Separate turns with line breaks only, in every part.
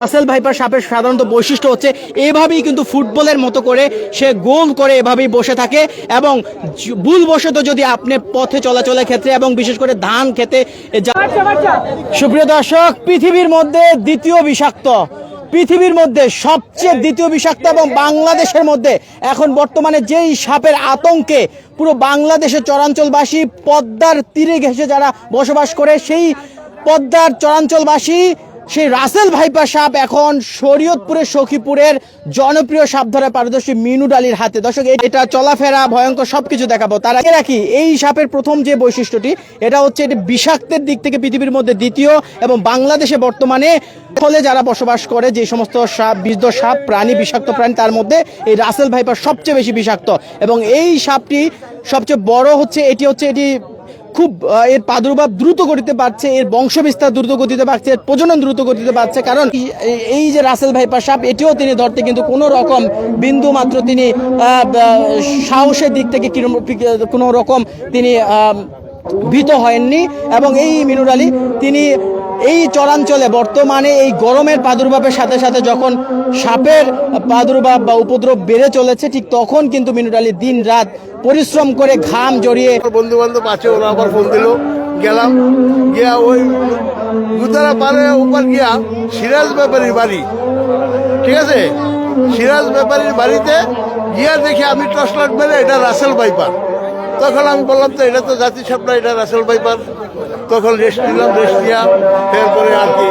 Russell viper সাপের সাধারণত বৈশিষ্ট্য হচ্ছে এভাবেই কিন্তু ফুটবলের মতো করে সে গোল করে এভাবেই বসে থাকে এবং ভুলবশত যদি আপনি পথে চলাচলের ক্ষেত্রে এবং বিশেষ করে ধান খেতে সুপ্রিয় দর্শক পৃথিবীর মধ্যে দ্বিতীয় বিষাক্ত। পৃথিবীর মধ্যে সবচেয়ে দ্বিতীয় বিষাক্ত এবং বাংলাদেশের মধ্যে এখন বর্তমানে যেই সাপের আতঙ্কে পুরো বাংলাদেশের চরাঞ্চলবাসী পদ্মার তীরে ঘেঁষে যারা বসবাস করে সেই পদ্মার চরাঞ্চলবাসী সেই রাসেল ভাইপা সাপ এখন শরীয়তপুরের সখীপুরের জনপ্রিয় সাপ ধরে পারদর্শী মিনু ডালির হাতে। দর্শক এটা চলাফেরা, ভয়ঙ্কর সবকিছু দেখাবো। তার আগে রাখি, এই সাপের প্রথম যে বৈশিষ্ট্যটি, এটা হচ্ছে এটি বিষাক্তের দিক থেকে পৃথিবীর মধ্যে দ্বিতীয় এবং বাংলাদেশে বর্তমানে ফলে যারা বসবাস করে, যে সমস্ত সাপ বিষদ সাপ, প্রাণী, বিষাক্ত প্রাণী, তার মধ্যে এই রাসেল ভাইপার সবচেয়ে বেশি বিষাক্ত। এবং এই সাপটি সবচেয়ে বড় হচ্ছে, এটি হচ্ছে এটি খুব এর প্রাদুর্ভাব দ্রুত গতিতে বাড়ছে, এর বংশ বিস্তার দ্রুত গতিতে বাড়ছে, এর প্রজনন দ্রুত গতিতে বাড়ছে, কারণ এই- যে রাসেল ভাইপার সাপ, এটিও তিনি ধরতে কিন্তু কোনো রকম বিন্দু মাত্র তিনি সাহসের দিক থেকে কোনো রকম তিনি ভীত হয়নি, এবং এই মিনুর আলী তিনি এই চরাঞ্চলে বর্তমানে এই গরমের প্রাদুর্ভাবের সাথে সাথে যখন সাপের প্রাদুর্ভাব বা উপদ্রব বেড়ে চলেছে, ঠিক তখন কিন্তু মিনুর আলী দিন রাত পরিশ্রম করে ঘাম জড়িয়ে
বন্ধু বান্ধব আছে, ওরা আবার ফোন দিল। গেলাম, গিয়া ওই গুতারা পারে উপর গিয়া সিরাজ ব্যাপারীর বাড়ি। ঠিক আছে? সিরাজ ব্যাপারীর বাড়িতে গিয়া দেখে আমি টর্চ লাইট মেরে এটা রাসেল বাইপার তখন আমি বললাম তো এটা তো জাতি সাপনা এটা রাসেল বাইপার তখন রেস্ট নিলাম রেস্ট নিয়া এরপরে আর কি।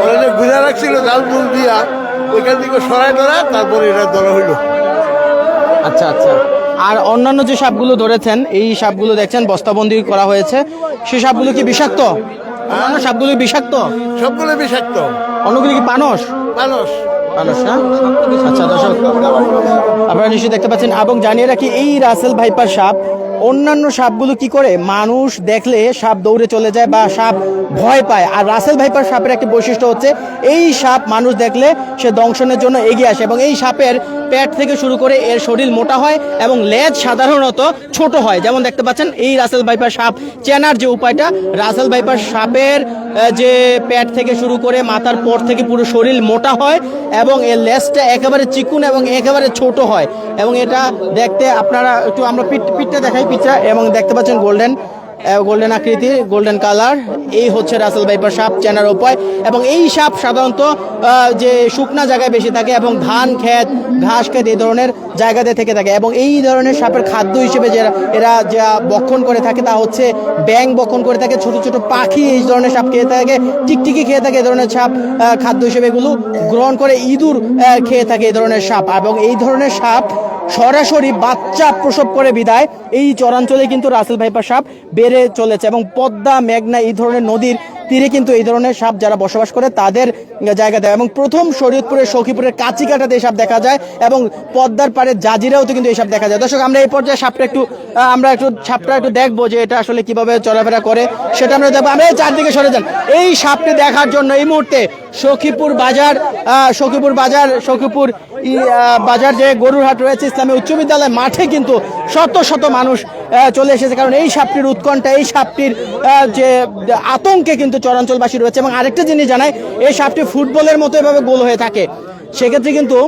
ওরা যে রাখছিল জাল জুল দিয়া ওইখান থেকে সরাই ধরা তারপরে এটা ধরা হইল।
আচ্ছা আচ্ছা। আর অন্যান্য যে সাপগুলো ধরেছেন এই সাপগুলো দেখছেন বস্তাবন্দি করা হয়েছে। সেই সাপগুলো কি বিষাক্ত? অন্যান্য সাপগুলো বিষাক্ত?
সবগুলো বিষাক্ত।
অন্যগুলো কি পানস?
মানুষ
মানুষ না? আচ্ছা দর্শক। নিশ্চয়ই দেখতে পাচ্ছেন এবং জানিয়ে রাখি এই রাসেল ভাইপার সাপ অন্যান্য সাপগুলো কি করে? মানুষ দেখলে সাপ দৌড়ে চলে যায় বা সাপ ভয় পায়। আর রাসেল ভাইপার সাপের একটি বৈশিষ্ট্য হচ্ছে, এই সাপ মানুষ দেখলে সে দংশনের জন্য এগিয়ে আসে এবং এই সাপের পেট থেকে শুরু করে এর শরীর মোটা হয় এবং লেজ সাধারণত ছোট হয়। যেমন দেখতে পাচ্ছেন, এই রাসেল ভাইপার সাপ চেনার যে উপায়টা, রাসেল ভাইপার সাপের যে পেট থেকে শুরু করে মাথার পর থেকে পুরো শরীর মোটা হয় এবং এর লেজটা একেবারে চিকুন এবং একেবারে ছোট হয়। এবং এটা দেখতে আপনারা একটু আমরা পিঠ পিঠটা দেখাই পিঠটা এবং দেখতে পাচ্ছেন গোল্ডেন গোল্ডেন আকৃতির গোল্ডেন কালার এই হচ্ছে রাসেল ভাইপার সাপ, চেনার উপায়। এবং এই সাপ সাধারণত যে শুকনা জায়গায় বেশি থাকে এবং ধান, ক্ষেত, ঘাস, ক্ষেত, এই ধরনের জায়গাতে থেকে থাকে। এবং এই ধরনের সাপের খাদ্য হিসেবে যে এরা যা বক্ষণ করে থাকে, তা হচ্ছে ব্যাং বক্ষণ করে থাকে। ছোট ছোট পাখি এই ধরনের সাপ খেয়ে থাকে, টিকটিকি খেয়ে থাকে এই ধরনের সাপ খাদ্য হিসেবে এগুলো গ্রহণ করে, ইঁদুর খেয়ে থাকে এই ধরনের সাপ। এবং এই ধরনের সাপ সরাসরি বাচ্চা প্রসব করে বিদায়। এই চরাঞ্চলে কিন্তু রাসেল ভাইপার সাপ বেড়ে চলেছে এবং পদ্মা, মেঘনা এই ধরনের নদীর তীরে কিন্তু এই ধরনের সাপ যারা বসবাস করে তাদের জায়গা দেয়। এবং প্রথম শরীয়তপুরের, সখীপুরের কাছিকাটাতে এই সাপ দেখা যায় এবং পদ্মার পাড়ে জাজিরাও তো কিন্তু এই সাপ দেখা যায়। দর্শক, আমরা এই পর্যায়ে সাপটা একটু আমরা একটু সাপটা একটু দেখব যে এটা আসলে কীভাবে চলাফেরা করে। সেটা আমরা দেখব। আমরা এই চারদিকে সরে যান। এই সাপটি দেখার জন্য এই মুহূর্তে সখীপুর বাজার সখীপুর বাজার, সখীপুর বাজার যে গরুরহাট রয়েছে, ইসলামী উচ্চ বিদ্যালয় মাঠে কিন্তু শত শত মানুষ চলে এসেছে। কারণ এই সাপটির উৎকণ্ঠা, এই সাপটির যে আতঙ্কে কিন্তু চরাঞ্চলবাসী রয়েছে। এবং আরেকটা জিনিস জানায় এই সাপটি ফুটবলের মতো এভাবে গোল হয়ে থাকে। সেক্ষেত্রে কিন্তু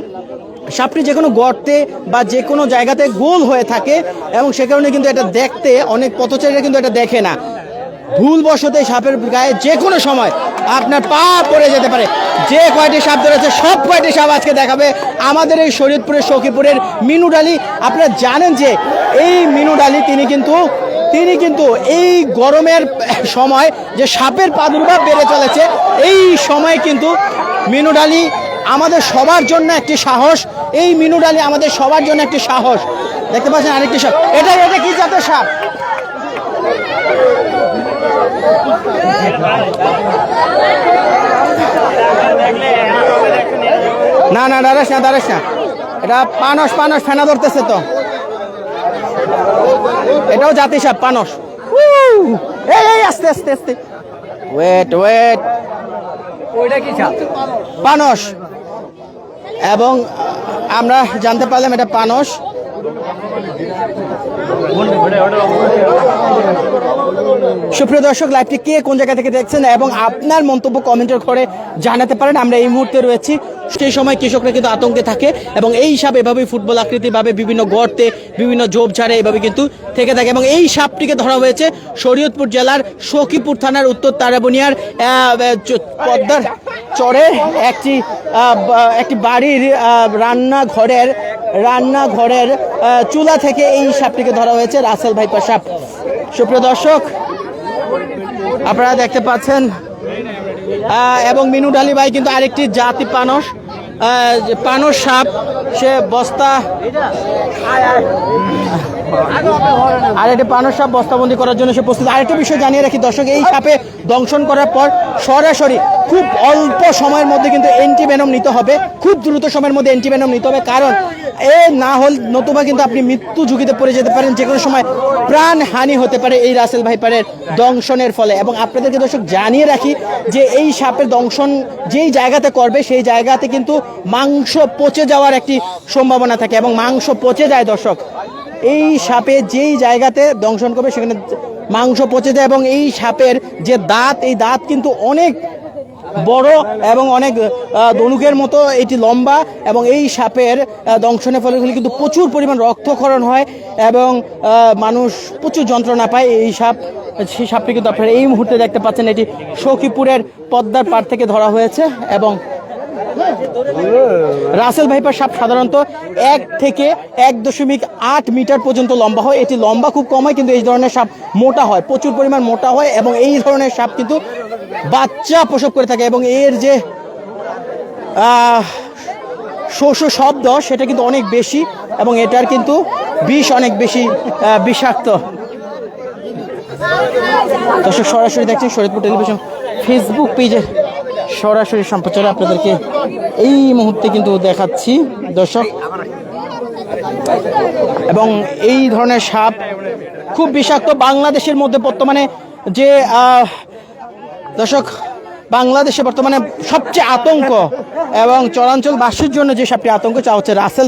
সাপটি যে কোনো গর্তে বা যে কোনো জায়গাতে গোল হয়ে থাকে এবং সে কারণে কিন্তু এটা দেখতে অনেক পথচারীরা কিন্তু এটা দেখে না। ভুলবশত সাপের গায়ে যে কোনো সময় আপনার পা পড়ে যেতে পারে। যে কয়টি সাপ ধরেছে, সব কয়টি সাপ আজকে দেখাবে আমাদের এই শরীয়তপুরের সখীপুরের মিনু ডালি। আপনারা জানেন যে এই মিনু ডালি তিনি কিন্তু তিনি কিন্তু এই গরমের সময় যে সাপের প্রাদুর্ভাব বেড়ে চলেছে, এই সময় কিন্তু মিনু ডালি আমাদের সবার জন্য একটি সাহস। এই মিনু ডালি আমাদের সবার জন্য একটি সাহস। দেখতে পাচ্ছেন আরেকটি সাপ। এটা এটা কি জাতের সাপ? না না দাঁড়াস না দাঁড়াস না। এটা পানস পানস ফেনা ধরতেছে তো। এটাও জাতি সাপ পানস! এই এই আস্তে আস্তে আস্তে। ওয়েট ওয়েট
ওইটা কি সাপ?
পানস। এবং আমরা জানতে পারলাম এটা পানস। সুপ্রিয় দর্শক লাইভটি কে, কোন জায়গা থেকে দেখছেন এবং আপনার মন্তব্য কমেন্টের ঘরে জানাতে পারেন। আমরা এই মুহূর্তে রয়েছি। সেই সময় কৃষকরা কিন্তু আতঙ্কে থাকে এবং এই সাপ এভাবেই ফুটবল আকৃতিভাবে বিভিন্ন গর্তে, বিভিন্ন ঝোপঝাড়ে এভাবে কিন্তু থেকে থাকে এবং এই সাপটিকে ধরা হয়েছে শরীয়তপুর জেলার সখীপুর থানার উত্তর তারাবনিয়ার পদ্মার চরে একটি একটি বাড়ির রান্নাঘরের রান্নাঘরের চুলা থেকে এই সাপটিকে ধরা হয়েছে রাসেল ভাইপার সাপ সুপ্রিয় দর্শক, আপনারা দেখতে পাচ্ছেন এবং মিনু ডালি ভাই কিন্তু আরেকটি জাতি পানস পানস সাপ, সে বস্তা আর একটি পানস সাপ বস্তাবন্দি করার জন্য সে প্রস্তুত। আরেকটি বিষয় জানিয়ে রাখি দর্শক, এই সাপে দংশন করার পর সরাসরি খুব অল্প সময়ের মধ্যে কিন্তু অ্যান্টিভেনম নিতে হবে। খুব দ্রুত সময়ের মধ্যে অ্যান্টিভেনম নিতে হবে, কারণ এ না হল নতুবা কিন্তু আপনি মৃত্যু ঝুঁকিতে পড়ে যেতে পারেন, যে কোনো সময় প্রাণ হানি হতে পারে এই রাসেল ভাইপারের দংশনের ফলে। এবং আপনাদেরকে দর্শক জানিয়ে রাখি যে এই সাপের দংশন যেই জায়গাতে করবে, সেই জায়গাতে কিন্তু মাংস পচে যাওয়ার একটি সম্ভাবনা থাকে। এবং মাংস পচে যায় দর্শক, এই সাপে যেই জায়গাতে দংশন করবে, সেখানে মাংস পচে যায়। এবং এই সাপের যে দাঁত, এই দাঁত কিন্তু অনেক বড় এবং অনেক দনুকের মতো এটি লম্বা এবং এই সাপের দংশনের ফলে কিন্তু প্রচুর পরিমাণ রক্তক্ষরণ হয় এবং মানুষ প্রচুর যন্ত্রণা পায় এই সাপ, সেই সাপটি কিন্তু আপনারা এই মুহূর্তে দেখতে পাচ্ছেন, এটি সখীপুরের পদ্মার পাড় থেকে ধরা হয়েছে এবং রাসেল ভাইপার সাপ সাধারণত এক থেকে এক দশমিক আট মিটার পর্যন্ত লম্বা হয়। এটি লম্বা খুব কম হয়, কিন্তু এই ধরনের সাপ মোটা হয়, প্রচুর পরিমাণ মোটা হয় এবং এই ধরনের সাপ কিন্তু বাচ্চা প্রসব করে থাকে এবং এর যে শোষ শব্দ সেটা কিন্তু অনেক বেশি এবং এটার কিন্তু বিষ অনেক বেশি বিষাক্ত। দর্শক, সরাসরি দেখছেন শরীরপুর টেলিভিশন ফেসবুক পেজে সরাসরি সম্প্রচারে আপনাদেরকে এই মুহূর্তে কিন্তু দেখাচ্ছি, দর্শক। এবং এই ধরনের সাপ খুব বিষাক্ত বাংলাদেশের মধ্যে বর্তমানে যে দর্শক, বাংলাদেশে বর্তমানে সবচেয়ে আতঙ্ক এবং চরাঞ্চলবাসীর জন্য যে সাপটি আতঙ্ক চা হচ্ছে রাসেল